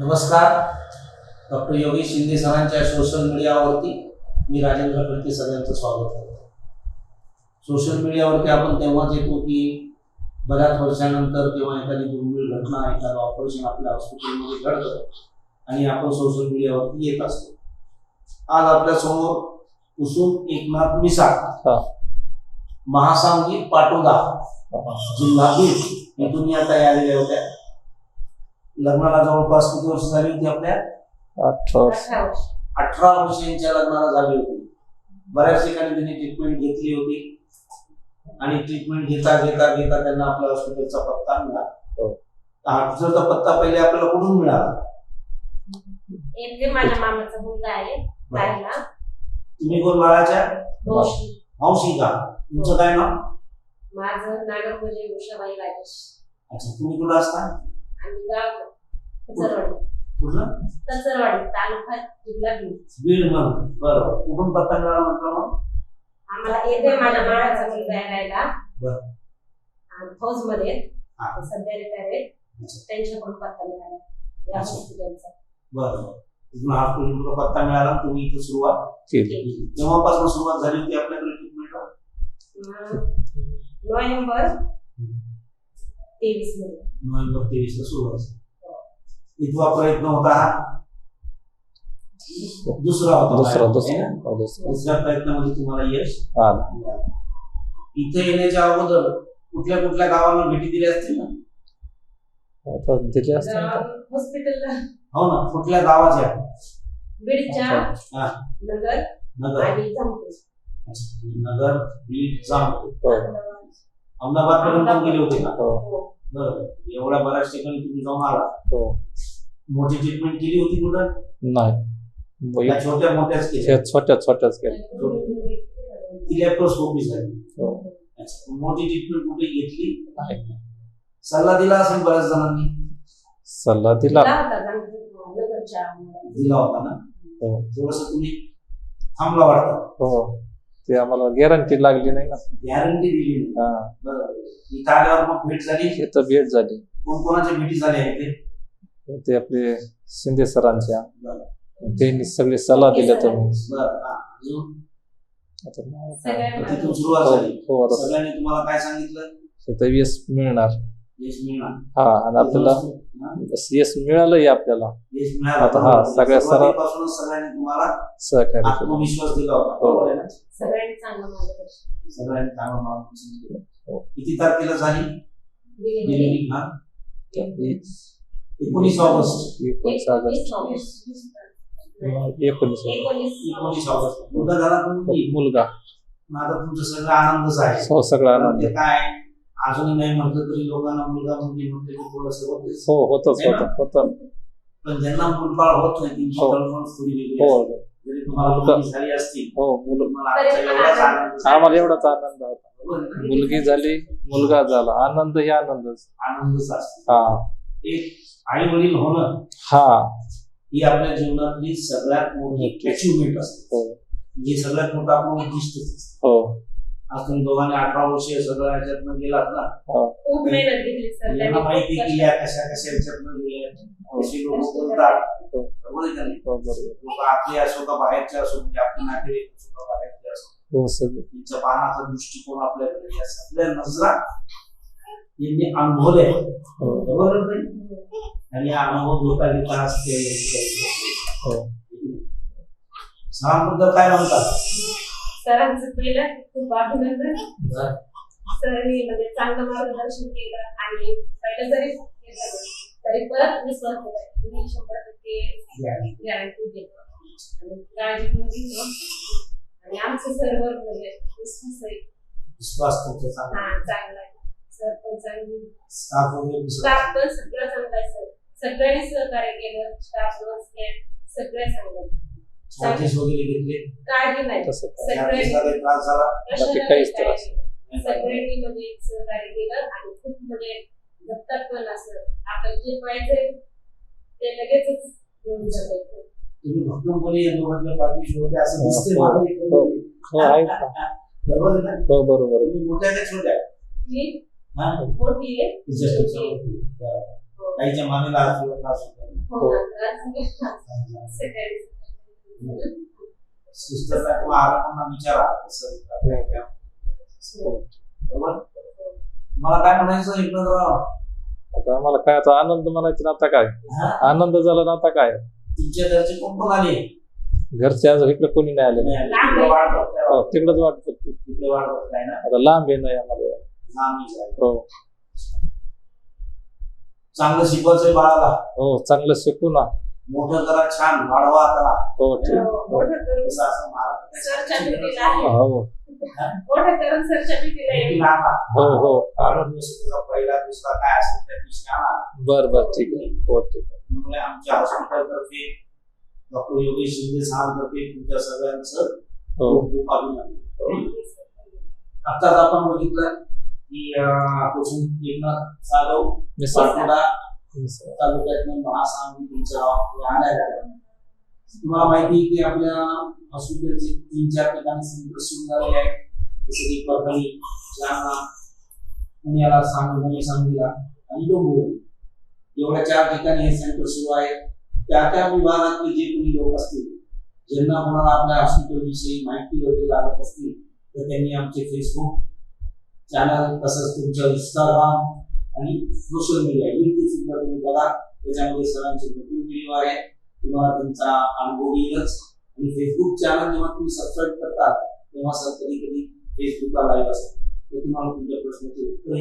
नमस्कार. डॉक्टर योगेश शिंदे सरांच्या सोशल मीडियावरती मी राजेंद्र खडके सगळ्यांचं स्वागत करतो. सोशल मीडियावरती आपण तेव्हाच येतो की बऱ्याच वर्षानंतर तेव्हा एखादी दुर्मिळ घटना एखादं ऑपरेशन आपल्या हॉस्पिटलमध्ये घडतं आणि आपण सोशल मीडियावरती येत असतो. आज आपल्यासमोर कुसुम एकनाथ मिसाळ. महासांगी पाटोदा जिल्हा बीड इथून ताई आलेल्या होत्या लग्नाला जवळपास किती वर्ष झाली होती आपल्या? अठरा वर्ष. अठरा यांच्या लग्नाला झाली होती. बऱ्याच ठिकाणी त्यांनी ट्रीटमेंट घेतली होती. आणि ट्रीटमेंट घेता घेता घेता त्यांना आपल्या हॉस्पिटलचा पत्ता मिळाला. हो. हॉस्पिटलचा पत्ता पहिले आपल्याला कुठून मिळाला? इथे माझ्या मामाचा मुलगा आहे राहिला तुम्ही कोण बाळाच्या? मावशी. का? तुमचं काय नाव? माझं नागपूजे उषाबाई राजेश. अच्छा तुम्ही कुठं असता? आणि गाव बीड. म्हणून. बरोबर कुठून पत्ता मिळाला म्हटलं मग? आम्हाला येते माझ्या मामाचा मुलगा आहे फौजमध्ये. हा. ते सध्या रिटायर अच्छा. त्यांच्याकडून पत्ता मिळाला या. हॉस्पिटलचा. बरोबर तिथून हॉस्पिटलचा पत्ता मिळाला तुम्ही इथं सुरुवात तेव्हापासून सुरुवात झाली होती आपल्याकडे ट्रीटमेंटला नोव्हेंबर तेवीसमध्ये नोव्हेंबर तेवीस ला सुरू झाली. इथवा प्रयत्न होता हा। दुसरा होता दुसरा है। दुसरा? हो, दुसरा। दुसऱ्या प्रयत्नामध्ये तुम्हाला यश. इथे येण्याच्या अगोदर कुठल्या कुठल्या गावांना भेटी दिल्या असतील ना? दिले हॉस्पिटलला हो ना कुठल्या गावाच्या? बीडच्या नगर. नगर. आणि अच्छा. नगर बीड जामपूर अहमदाबाद. पर्यंत गेले होते का? हो. हो. बरं. एवढ्या बऱ्याच ठिकाणी तुम्ही जाऊन आला. हो. मोठी ट्रीटमेंट केली होती कुठं? नाही. छोट्या मोठ्याच केल्या. छोट्या छोट्याच केल्या. ती लॅप्रोस्कोपी झाली. हो. अच्छा. मोठी ट्रीटमेंट कुठे घेतली? नाही. सल्ला दिला असेल बऱ्याच जणांनी? सल्ला दिला. दिला होता ना? हो. थोडस तुम्ही थांबला वाटतं. हो. ते आम्हाला गॅरंटी लागली नाही ना. गॅरंटी दिली नाही. हा. बरं. इथं आल्यावर मग भेट झाली? इथं भेट झाली. कोण कोणाच्या भेटी झाल्या इथे? ते आपले शिंदे सरांच्या. बरं. त्यांनी सगळे सल्ला दिले तुम्ही बरं हा. अजून? आता नाही काय. सगळ्यांना तिथून सुरुवात हो झाली. हो, आता. सगळ्यांनी तुम्हाला काय सांगितलं? मिळणार. हा आणि आपल्याला हा? यश मिळालंय आपल्याला. यश मिळालं. आता हा, सगळ्या सरा- सहकार्य होता. हो. बरोबर आहे ना? सगळ्यांनी चांगलं मार्गदर्शन सगळ्यांनी चांगलं मार्गदर्शन केलं. हो. किती तारखेला झाली? हा? एकोणीस. ऑगस्ट. एकोणीस ऑगस्ट. एकोणीस ऑगस्ट. एकोणीस ऑगस्ट. मुलगा झाला तुम्ही मुलगा. आता तुमचं सगळं आनंदच आहे. हो सगळा आनंद. ते काय? अजूनही नाही म्हटलं तरी लोकांना मुलगा मुलगी म्हटलं की थोडस हो होतच? होत होत पण ज्यांना मुलबाळ होत नाही त्यांची हो. तळमळ थोडी वेगळी हो. जरी तुम्हाला मुलगा- झाली असती हो आनंद. आम्हाला एवढाच आनंद होता? मुलगी झाली मुलगा झाला आनंद ही आनंदच आनंदच असतो हा एक आई वडील होणं हा ही आपल्या जीवनातली सगळ्यात मोठी. अचिव्हमेंट असते हो म्हणजे सगळ्यात मोठं आपलं उद्दिष्ट असतं. आज तुम्ही दोघांनी अठरा वर्ष सगळ्या ह्याच्यातनं गेलात ना. हो. खूप मेहनत घेतली सर यांना माहिती त्यांनी की या कशा कशा ह्याच्यातनं गेल्या हो. कशी लोक बोलतात. हो. बरोबर आहे का नाही? बरोबर. लोक आपले असो का बाहेरचे असो म्हणजे आपले नातेवाईक असो का बाहेरचे असो. हो सगळं. त्यांच्या पाहण्याचा दृष्टिकोन आपल्याकडे या सगळ्या नजरा यांनी अनुभवले हो. बरोबर नाही? आणि हा अनुभव घेता घेता आज ते हो. सरांबद्दल काय म्हणतात? सरांचं पहिलं खूप अभिनंदन. सरांनी म्हणजे चांगलं मार्गदर्शन केलं आणि पहिलं जरी तरी परत विश्वास दिला मी शंभर टक्के गॅरंटी देतो. आणि काळजी पण घेतो आणि आमचं सर्व म्हणजे विश्वास आहे. विश्वास तुमचा चांगला हा चांगला आहे. सर पण चांगली स्टाफ वगैरे स्टाफ पण सगळं चांगलं आहे सर. सगळ्यांनी सहकार्य केलं. स्टाफ नर्स सगळं चांगलं चार्जेस वगैरे घेतले. काळजी नाही. तसं काय. त्रास झाला. बाकी काहीच त्रास सगळ्यांनी म्हणजे सहकार्य केलं आणि खूप म्हणजे दत्तक पण असं. आपण जे पाहिजे ते लगेचच घेऊन जाते. तुम्ही भक्कमपणे या दोघांच्या पाठीशी होते असं हो, दिसते हो, मला हो. एकंदरीत. हो बरोबर आहे ना? हो बरोबर तुम्ही मोठ्या का छोट्या मी हा? मोठी आहे. तुमच्यापेक्षा मोठी. बरं. हो. ताईच्या मानेला. हो सिस्टरला किंवा आरामांना विचारा मला काय म्हणायचं आता आम्हाला काय आता आनंद म्हणायचा ना आता काय? आनंद झाला ना आता काय? तुमच्या घरचे कोण कोण आले? घरचे आज इकडे कोणी नाही आले. हो, तिकडच वाट बघतो आता लांब आहे नाही आम्हाला. हो. चांगलं शिकवायचं बाळाला. हो चांगलं शिकू ना. मोठं करा छान वाढवा त्याला हो ठीक. हो, मोठं करून कसं असं महाराष्ट्रात सरच्या भीतीला आहे. हो मोठं करून सरच्या भीतीला येईल. किती लहान आहे. हो हो. कारण दिवस त्याचा पहिला दुसरा काय असेल त्या दिवशी आणा बर बर ठीक आहे. हो ठीक. आहे त्यामुळे आमच्या हॉस्पिटलतर्फे डॉक्टर योगेश शिंदे साहेबांतर्फे तुमच्या सगळ्यांचं हो. खूप खूप अभिनंदन. आत्ताच आपण बघितलं की अं, कुसुम एकनाथ जाधव मिसळ तालुक्यातनं महासांगली तुमच्या आल्या तुम्हाला माहिती आहे की आपल्या हॉस्पिटलचे तीन, चार ठिकाणी सेंटर सुरू झाले आहेत. जसं की परभणी, जालना पुण्याला सांगली, सांगलीला. आणि डोंबिवली एवढ्या चार ठिकाणी हे सेंटर सुरू आहे. त्या त्या विभागातले जे कोणी लोक असतील, ज्यांना कोणाला आपल्या हॉस्पिटल विषयी माहिती वगैरे लागत असतील, तर त्यांनी आमचे फेसबुक चॅनल तसंच तुमचं इंस्टाग्राम आणि सोशल मीडिया युट्यूब सुद्धा तुम्ही बघा. त्याच्यामध्ये सरांचे भरपूर व्हिडिओ आहेत. तुम्हाला त्यांचा अनुभव येईलच. आणि फेसबुक चॅनल जेव्हा तुम्ही सबस्क्राईब करता तेव्हा सर कधी कधी फेसबुकला लाईव्ह असतात. तर तुम्हाला तुमच्या प्रश्नाचे उत्तर